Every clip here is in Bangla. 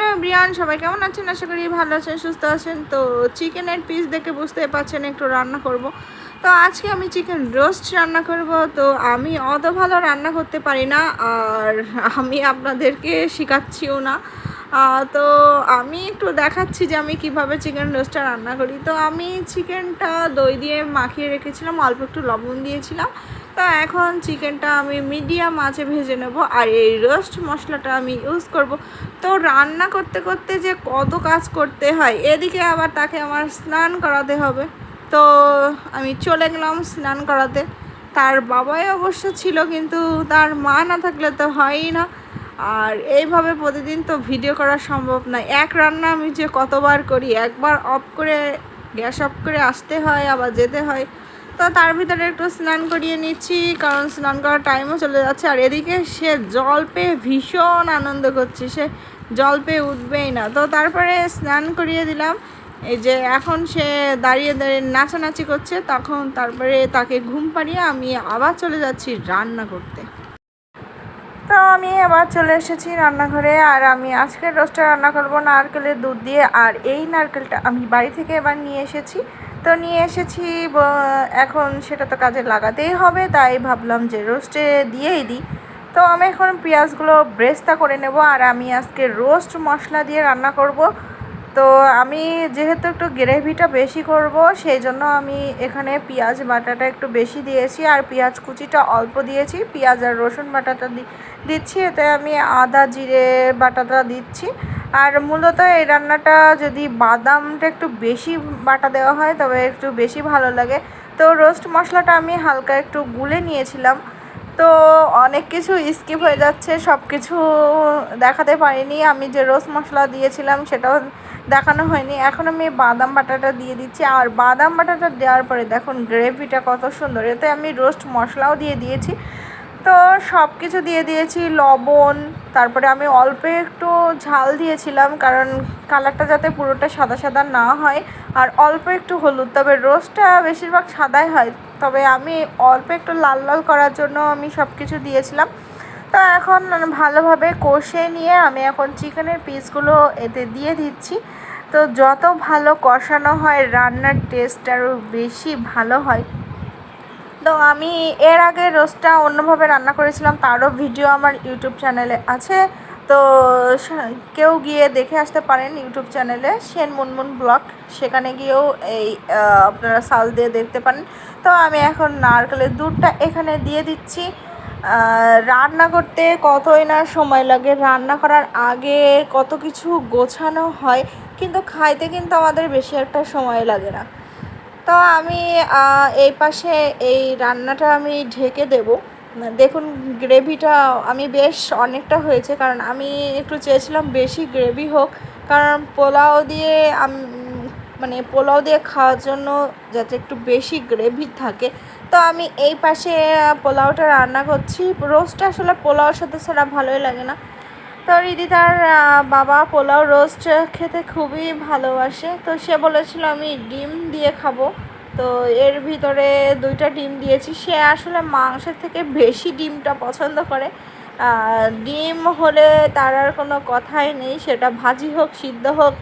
হ্যালো ব্রিয়ান, সবাই কেমন আছেন? আশা করি ভালো আছেন, সুস্থ আছেন। তো চিকেনের পিস দেখে বুঝতে পারছেন, একটু রান্না করব। তো আজকে আমি চিকেন রোস্ট রান্না করব। তো আমি অত ভালো রান্না করতে পারি না, আর আমি আপনাদেরকে শেখাচ্ছিও না। তো আমি একটু দেখাচ্ছি যে আমি কীভাবে চিকেন রোস্টটা রান্না করি। তো আমি চিকেনটা দই দিয়ে মাখিয়ে রেখেছিলাম, অল্প একটু লবণ দিয়েছিলাম। তো এখন চিকেনটা আমি মিডিয়াম আঁচে ভেজে নেব আর এই রোস্ট মশলাটা আমি ইউজ করব। তো রান্না করতে করতে যে কত কাজ করতে হয়, এদিকে আবার তাকে আমার স্নান করাতে হবে। তো আমি চলে গেলাম স্নান করাতে। তার বাবাই অবশ্য ছিল কিন্তু তার মা না থাকলে তো হয়ই না। আর এইভাবে প্রতিদিন তো ভিডিও করা সম্ভব নয় এক রান্না আমি যে কতবার করি, একবার অফ করে, গ্যাস অফ করে আসতে হয়, আবার যেতে হয়, তো তার ভিতরে একটু স্নান করিয়ে নিচ্ছি, কারণ স্নান করার টাইমও চলে যাচ্ছে। আর এদিকে সে জল পেয়ে ভীষণ আনন্দ করছে, সে জল পেয়ে উঠবেই না। তো তারপরে স্নান করিয়ে দিলাম। এই যে এখন সে দাঁড়িয়ে দাঁড়িয়ে নাচানাচি করছে, তখন তারপরে তাকে ঘুম পাড়িয়ে আমি আবার চলে যাচ্ছি রান্না করতে। আমি আবার চলে এসেছি রান্নাঘরে, আর আমি আজকের রোস্টটা রান্না করব নারকেলের দুধ দিয়ে, আর এই নারকেলটা আমি বাড়ি থেকে এবার নিয়ে এসেছি। তো নিয়ে এসেছি এখন সেটা তো কাজে লাগাতেই হবে, তাই ভাবলাম যে রোস্টে দিয়েই দিই। তো আমি এখন পেঁয়াজগুলো ব্রেস্তা করে নেব, আর আমি আজকে রোস্ট মশলা দিয়ে রান্না করব। তো আমি যেহেতু একটু গ্রেভিটা বেশি করব, সেই জন্য আমি এখানে পেঁয়াজ বাটাটা একটু বেশি দিয়েছি আর পেঁয়াজ কুচিটা অল্প দিয়েছি। পেঁয়াজ আর রসুন বাটাটা দিচ্ছি, এতে আমি আদা, জিরে বাটাটা দিচ্ছি। আর মূলত এই রান্নাটা যদি বাদামটা একটু বেশি বাটা দেওয়া হয়, তবে একটু বেশি ভালো লাগে। তো রোস্ট মশলাটা আমি হালকা একটু গুলে নিয়েছিলাম। তো অনেক কিছু স্কিপ হয়ে যাচ্ছে সব কিছু দেখাতে পারিনি। আমি যে রোস্ট মশলা দিয়েছিলাম, সেটাও দেখানো হয়নি। এখন আমি বাদাম বাটাটা দিয়ে দিচ্ছি। আর বাদাম বাটাটা দেওয়ার পরে দেখুন, গ্রেভিটা কত সুন্দর। এতে আমি রোস্ট মশলাও দিয়ে দিয়েছি। তো সব কিছু দিয়ে দিয়েছি, লবণ, তারপরে আমি অল্প একটু ঝাল দিয়েছিলাম, কারণ কালারটা যাতে পুরোটা সাদা সাদা না হয়। আর অল্প একটু হলুদ, তবে রোস্টটা বেশিরভাগ সাদাই হয়। তবে আমি অল্প একটু লাল লাল করার জন্য আমি সব কিছু দিয়েছিলাম। তো এখন ভালোভাবে কষে নিয়ে আমি এখন চিকেনের পিসগুলো এতে দিয়ে দিচ্ছি। তো যত ভালো কষানো হয়, রান্নার টেস্ট আরও বেশি ভালো হয়। তো আমি এর আগে রোস্টটা অন্যভাবে রান্না করেছিলাম, তারও ভিডিও আমার ইউটিউব চ্যানেলে আছে। তো কেউ গিয়ে দেখে আসতে পারেন ইউটিউব চ্যানেলে সেন মুনমুন ব্লগ। সেখানে গিয়েও এই আপনারা সাল দিয়ে দেখতে পারেন। তো আমি এখন নারকেলের দুধটা এখানে দিয়ে দিচ্ছি। রান্না করতে কতই না সময় লাগে, রান্না করার আগে কত কিছু গোছানো হয় কিন্তু খাইতে কিন্তু আমাদের বেশি একটা সময় লাগে না। তো আমি এই পাশে এই রান্নাটা আমি ঢেকে দেব। দেখুন, গ্রেভিটা আমি বেশ অনেকটা হয়েছে, কারণ আমি একটু চেয়েছিলাম বেশি গ্রেভি হোক, কারণ পোলাও দিয়ে মানে পোলাও দিয়ে খাওয়ার জন্য যাতে একটু বেশি গ্রেভি থাকে। তো আমি এই পাশে পোলাওটা রান্না করছি। রোস্টটা আসলে পোলাওর সাথে ছাড়া ভালোই লাগে না। তো রিদি তার বাবা পোলাও রোস্ট খেতে খুবই ভালোবাসে। তো সে বলেছিল, আমি ডিম দিয়ে খাব। তো এর ভিতরে দুইটা ডিম দিয়েছি। সে আসলে মাংসের থেকে বেশি ডিমটা পছন্দ করে। ডিম হলে তার আর কোনো কথাই নেই। সেটা ভাজি হোক, সিদ্ধ হোক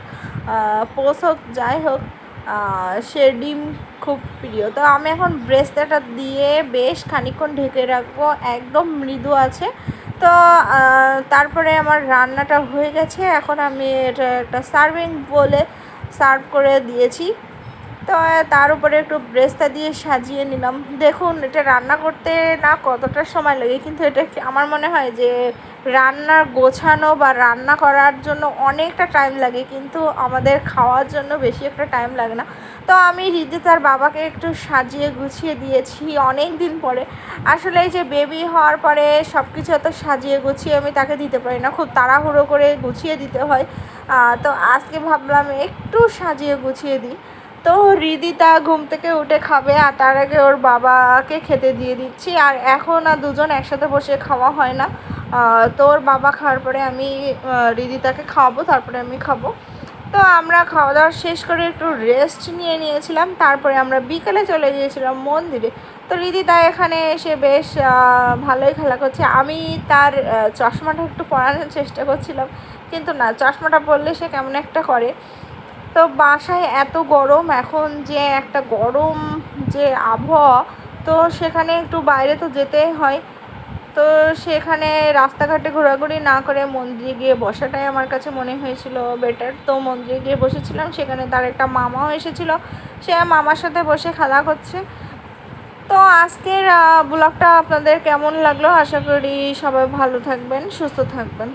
পোস হোক, যাই হোক সে ডিম খুব প্রিয়। তো আমি এখন ব্রেস্তাটা দিয়ে বেশ খানিকক্ষণ ঢেকে রাখব। একদম মৃদু আছে। তো তারপরে আমার রান্নাটা হয়ে গেছে। এখন আমি এটা একটা সার্ভিং বলে সার্ভ করে দিয়েছি। তো, তার উপরে একটু ব্রেস্তা দিয়ে সাজিয়ে নিলাম। দেখুন, এটা রান্না করতে না কতটা সময় লাগে, কিন্তু এটা আমার মনে হয় যে রান্নার গোছানো বা রান্না করার জন্য অনেকটা টাইম লাগে, কিন্তু আমাদের খাওয়ার জন্য বেশি একটা টাইম লাগে না। তো আমি রীতি তার বাবাকে একটু সাজিয়ে গুছিয়ে দিয়েছি অনেক দিন পরে। আসলে এই যে বেবি হওয়ার পরে সব কিছু এত সাজিয়ে গুছিয়ে আমি তাকে দিতে পারি না, খুব তাড়াহুড়ো করে গুছিয়ে দিতে হয়। তো আজকে ভাবলাম একটু সাজিয়ে গুছিয়ে দিই। তো রিদিতা ঘুম থেকে উঠে খাবে আর তার আগে ওর বাবাকে খেতে দিয়ে দিচ্ছি। আর এখন আর দুজন একসাথে বসে খাওয়া হয় না। তো ওর বাবা খাওয়ার পরে আমি রিদিতাকে খাওয়াবো, তারপরে আমি খাব। তো আমরা খাওয়া দাওয়া শেষ করে একটু রেস্ট নিয়ে নিয়েছিলাম, তারপরে আমরা বিকেলে চলে গিয়েছিলাম মন্দিরে। তো রিদিতা এখানে এসে বেশ ভালোই খেলা করছে। আমি তার চশমাটা একটু পরানোর চেষ্টা করছিলাম, কিন্তু না, চশমাটা পরলে সে কেমন একটা করে। তো বাসায় এত গরম, এখন যে একটা গরম যে আবহাওয়া, তো সেখানে একটু বাইরে তো যেতেই হয়। তো সেখানে রাস্তাঘাটে ঘোরাঘুরি না করে মন্দিরে গিয়ে বসাটাই আমার কাছে মনে হয়েছিল বেটার তো মন্দিরে গিয়ে বসেছিলাম, সেখানে তার একটা মামাও এসেছিল। সে মামার সাথে বসে খেলা করছে। তো আজকের ব্লগটা আপনাদের কেমন লাগল? আশা করি সবাই ভালো থাকবেন, সুস্থ থাকবেন।